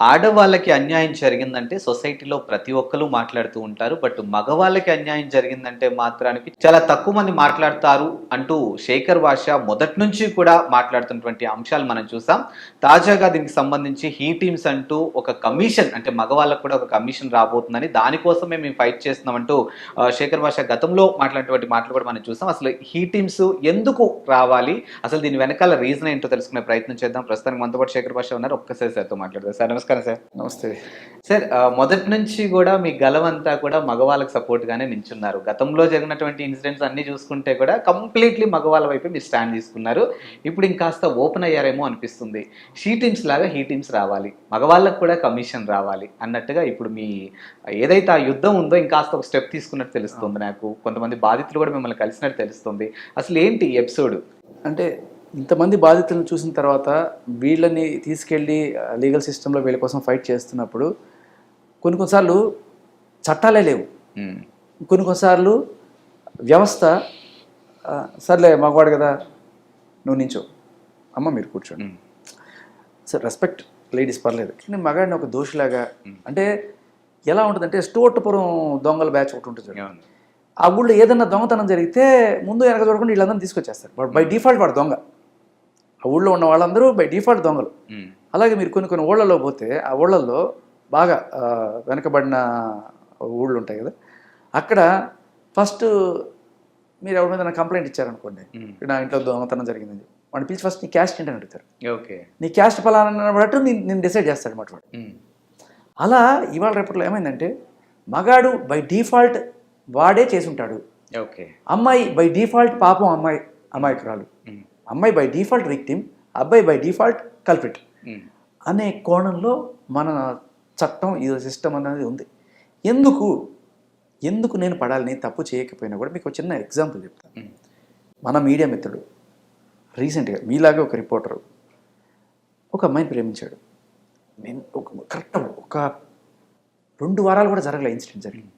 ఆడవాళ్ళకి అన్యాయం జరిగిందంటే సొసైటీలో ప్రతి ఒక్కరు మాట్లాడుతూ ఉంటారు. బట్ మగవాళ్ళకి అన్యాయం జరిగిందంటే మాత్రానికి చాలా తక్కువ మంది మాట్లాడతారు అంటూ శేఖర్ భాష మొదటి నుంచి కూడా మాట్లాడుతున్నటువంటి అంశాలు మనం చూసాం. తాజాగా దీనికి సంబంధించి హీ టీమ్స్ అంటూ ఒక కమిషన్ అంటే మగవాళ్ళకు కూడా ఒక కమిషన్ రాబోతుందని దానికోసమే మేము ఫైట్ చేస్తున్నామంటూ శేఖర్ భాష గతంలో మాట్లాడినటువంటి మాటలు కూడా మనం చూసాం. అసలు హీ టీమ్స్ ఎందుకు రావాలి? అసలు దీని వెనకాల రీజన్ ఏంటో తెలుసుకునే ప్రయత్నం చేద్దాం. ప్రస్తుతానికి మనతో పాటు శేఖర్ భాష ఉన్నారు. ఒక్కసారి సార్తో మాట్లాడతారు సార్ నమస్కారం సార్. నమస్తే. సార్ మొదటి నుంచి కూడా మీ గలమంతా కూడా మగవాళ్ళకి సపోర్ట్ గానే నించున్నారు. గతంలో జరిగినటువంటి ఇన్సిడెంట్స్ అన్ని చూసుకుంటే కూడా కంప్లీట్లీ మగవాళ్ళ వైపు మీరు స్టాండ్ తీసుకున్నారు. ఇప్పుడు ఇంకాస్త ఓపెన్ అయ్యారేమో అనిపిస్తుంది. షీ టీమ్స్ లాగా హీ టీమ్స్ రావాలి. మగవాళ్ళకు కూడా కమిషన్ రావాలి అన్నట్టుగా ఇప్పుడు మీ ఏదైతే ఆ యుద్ధం ఉందో ఇంకాస్త ఒక స్టెప్ తీసుకున్నట్టు తెలుస్తుంది నాకు. కొంతమంది బాధితులు కూడా మిమ్మల్ని కలిసినట్టు తెలుస్తుంది. అసలు ఏంటి ఎపిసోడ్? అంటే ఇంతమంది బాధితులను చూసిన తర్వాత వీళ్ళని తీసుకెళ్ళి లీగల్ సిస్టంలో వీళ్ళ కోసం ఫైట్ చేస్తున్నప్పుడు కొన్ని కొన్నిసార్లు చట్టాలే లేవు. కొన్ని కొన్నిసార్లు వ్యవస్థ సర్లే మగవాడు కదా నువ్వు నించో అమ్మ మీరు కూర్చోండి. సార్ రెస్పెక్ట్ లేడీస్ పర్లేదు. కానీ మగాడిని ఒక దోషిలాగా అంటే ఎలా ఉంటుందంటే స్టోట్టుపురం దొంగల బ్యాచ్ ఒకటి ఉంటుంది. ఆ ఊళ్ళో ఏదన్నా దొంగతనం జరిగితే ముందు వెనక చూడకుండా వీళ్ళందరినీ తీసుకొచ్చేస్తారు. బట్ బై డిఫాల్ట్ వాడు దొంగ. ఆ ఊళ్ళో ఉన్న వాళ్ళందరూ బై డిఫాల్ట్ దొంగలు. అలాగే మీరు కొన్ని కొన్ని ఊళ్ళలో పోతే ఆ ఊళ్ళల్లో బాగా వెనకబడిన ఊళ్ళు ఉంటాయి కదా. అక్కడ ఫస్ట్ మీరు ఎవరి మీద కంప్లైంట్ ఇచ్చారనుకోండి. నా ఇంట్లో దొంగతనం జరిగిందని. వాడిని పిలిచి ఫస్ట్ నీ క్యాస్ట్ ఏంటని అడుగుతారు. ఓకే. నీ క్యాస్ట్ ఫలానా బట్టి నేను డిసైడ్ చేస్తాడు అనమాట వాడు అలా ఇవాళ రేపట్లో ఏమైందంటే మగాడు బై డిఫాల్ట్ వాడే చేసి ఉంటాడు ఓకే. అమ్మాయి బై డిఫాల్ట్ పాపం అమ్మాయి అమాయకురాలు. అమ్మాయి బై డిఫాల్ట్ విక్టిమ్ అబ్బాయి బై డిఫాల్ట్ కల్పిట్ అనే కోణంలో మన చట్టం ఈ సిస్టమ్ అనేది ఉంది. ఎందుకు? ఎందుకు నేను పడాలి? నేను తప్పు చేయకపోయినా కూడా మీకు ఒక చిన్న ఎగ్జాంపుల్ చెప్తాను మన మీడియా మిత్రుడు రీసెంట్గా మీలాగే ఒక రిపోర్టరు ఒక అమ్మాయిని ప్రేమించాడు. నేను ఒక కరెక్ట్ ఒక రెండు వారాలు కూడా జరగలే ఇన్సిడెంట్ జరిగింది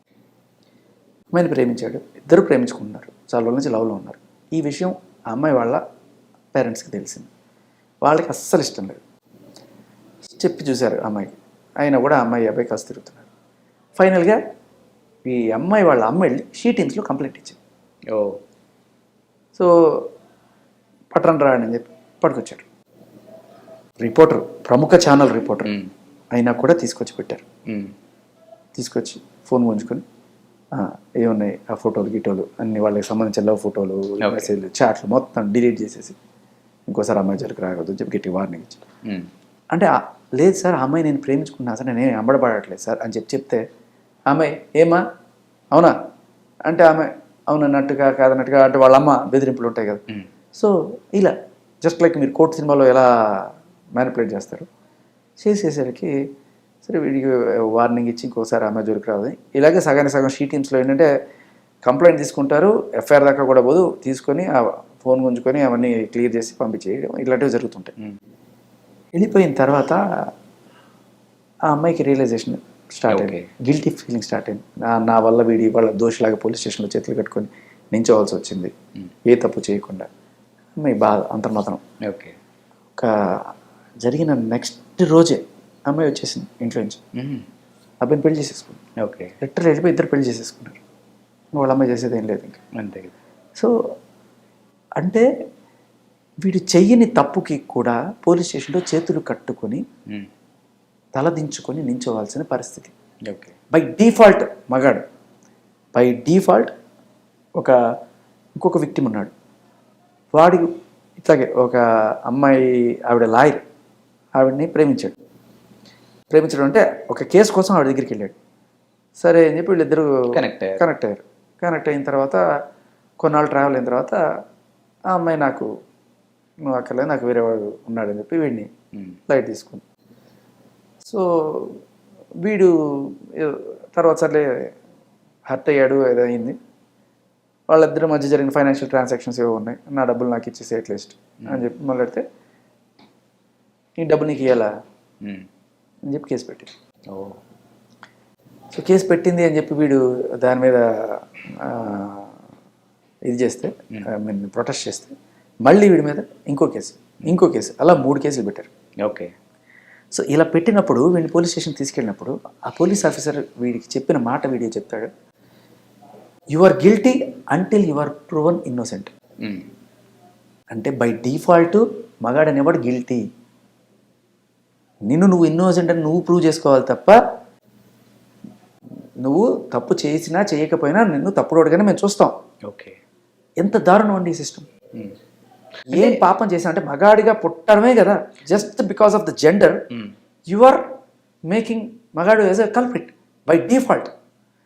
అమ్మాయిని ప్రేమించాడు. ఇద్దరు ప్రేమించుకున్నారు చాలా రోజుల నుంచి లవ్లో ఉన్నారు. ఈ విషయం ఆ అమ్మాయి వాళ్ళ పేరెంట్స్కి తెలిసింది. వాళ్ళకి అస్సలు ఇష్టం లేదు. చెప్పి చూశారు అమ్మాయికి అయినా కూడా అమ్మాయి అబ్బాయి కాస్త తిరుగుతున్నారు. ఫైనల్గా ఈ అమ్మాయి వాళ్ళ అమ్మ వెళ్ళి షీ టీమ్స్లో కంప్లైంట్ ఇచ్చింది. ఓ. సో పట్టణం రాండి అని చెప్పి పట్టుకొచ్చారు. రిపోర్టర్ ప్రముఖ ఛానల్ రిపోర్టర్ అయినా కూడా తీసుకొచ్చి పెట్టారు. తీసుకొచ్చి ఫోన్ ఉంచుకొని "ఆ, ఏమున్నాయి ఆ ఫోటోలు గిటోలు అన్ని వాళ్ళకి సంబంధించిన లవ్ ఫోటోలు మెసేజ్లు చాట్లు మొత్తం డిలీట్ చేసేసి ఇంకోసారి అమ్మాయి జరికి రాకూడదు అని చెప్పి గట్టి వార్నింగ్ ఇచ్చారు అంటే "ఆ, లేదు సార్ అమ్మాయి నేను ప్రేమించుకున్నా సార్ నేను అంబడపడట్లేదు సార్ అని చెప్పి చెప్తే ఆ అమ్మాయి ఏమా అవునా? అంటే ఆమె అవునన్నట్టుగా కాదన్నట్టుగా అంటే వాళ్ళ అమ్మ బెదిరింపులు ఉంటాయి కదా. సో ఇలా జస్ట్ లైక్ మీరు కోర్టు సినిమాలో ఎలా మ్యానిపులేట్ చేస్తారు చేసేసరికి సరే వీడికి వార్నింగ్ ఇచ్చి ఇంకోసారి ఆమె జోలికి రాదు ఇలాగే సగానికి సగం షీ టీమ్స్లో ఏంటంటే కంప్లైంట్ తీసుకుంటారు ఎఫ్ఐఆర్ దాకా కూడా పోదు తీసుకొని ఆ ఫోన్ గుంజుకొని అవన్నీ క్లియర్ చేసి పంపించేయడం ఇలాంటివి జరుగుతుంటాయి. వెళ్ళిపోయిన తర్వాత ఆ అమ్మాయికి రియలైజేషన్ స్టార్ట్ అయింది. గిల్టీ ఫీలింగ్ స్టార్ట్ అయింది. నా నా వల్ల వీడి వాళ్ళ దోషిలాగా పోలీస్ స్టేషన్లో చేతులు కట్టుకొని నించోవాల్సి వచ్చింది. ఏ తప్పు చేయకుండా. అమ్మాయి బాధ అంతర్మాత్రం ఓకే. ఒక జరిగిన నెక్స్ట్ రోజే అమ్మాయి వచ్చేసింది ఇంట్లో నుంచి. అబ్బాయిని పెళ్ళి చేసేసుకుంది. ఓకే. లెటర్ వెళ్ళిపోయి ఇద్దరు పెళ్ళి చేసేసుకున్నారు. వాళ్ళ అమ్మాయి చేసేది ఏం లేదు ఇంకా. అంతే సో అంటే వీడు చెయ్యని తప్పుకి కూడా పోలీస్ స్టేషన్లో చేతులు కట్టుకొని తలదించుకొని నించోవాల్సిన పరిస్థితి. ఓకే. బై డిఫాల్ట్ మగాడు. బై డిఫాల్ట్ ఒక ఇంకొక విక్టిమ్ ఉన్నాడు. వాడి ఇట్లాగే ఒక అమ్మాయి ఆవిడ లాయర్ ఆవిడని ప్రేమించాడు. ప్రేమించడం అంటే ఒక కేసు కోసం ఆవిడ దగ్గరికి వెళ్ళాడు. సరే అని చెప్పి వీళ్ళిద్దరూ Connect అయ్యారు. కనెక్ట్ అయ్యారు. కనెక్ట్ అయిన తర్వాత కొన్నాళ్ళు ట్రావెల్ అయిన తర్వాత ఆ అమ్మాయి నాకు నువ్వు అక్కర్లేదు నాకు వేరే వాడు ఉన్నాడని చెప్పి వీడిని లైట్ తీసుకుంది. సో వీడు తర్వాత సర్లే హర్ట్ అయ్యాడు ఏదో అయింది వాళ్ళిద్దరి మధ్య జరిగిన ఫైనాన్షియల్ ట్రాన్సాక్షన్స్ ఏవో ఉన్నాయి. నా డబ్బులు నాకు ఇచ్చేసి అట్లీస్ట్ అని చెప్పి మొదలెడితే ఈ డబ్బు నీకు ఇవ్వాలా అని చెప్పి కేసు పెట్టింది. ఓ. సో కేసు పెట్టింది అని చెప్పి వీడు దాని మీద ఇది చేస్తే ఐ మీన్ ప్రొటెస్ట్ చేస్తే మళ్ళీ వీడి మీద ఇంకో కేసు ఇంకో కేసు అలా మూడు కేసులు పెట్టారు. ఓకే. సో ఇలా పెట్టినప్పుడు వీడిని పోలీస్ స్టేషన్ తీసుకెళ్ళినప్పుడు ఆ పోలీస్ ఆఫీసర్ వీడికి చెప్పిన మాట వీడియో చెప్తాడు. You are guilty until you are proven innocent. అంటే బై డిఫాల్ట్ మగాడు అనేవాడు గిల్టీ నిన్ను నువ్వు ఇన్నోసెంట్ అని నువ్వు ప్రూవ్ చేసుకోవాలి తప్ప నువ్వు తప్పు చేసినా చేయకపోయినా నిన్ను తప్పుడోడుగానే మేము చూస్తాం. ఓకే. ఎంత దారుణం అండి ఈ సిస్టమ్. ఏం పాపం చేసా అంటే మగాడిగా పుట్టడమే కదా just because of the gender. You are making మగాడు as a culprit by default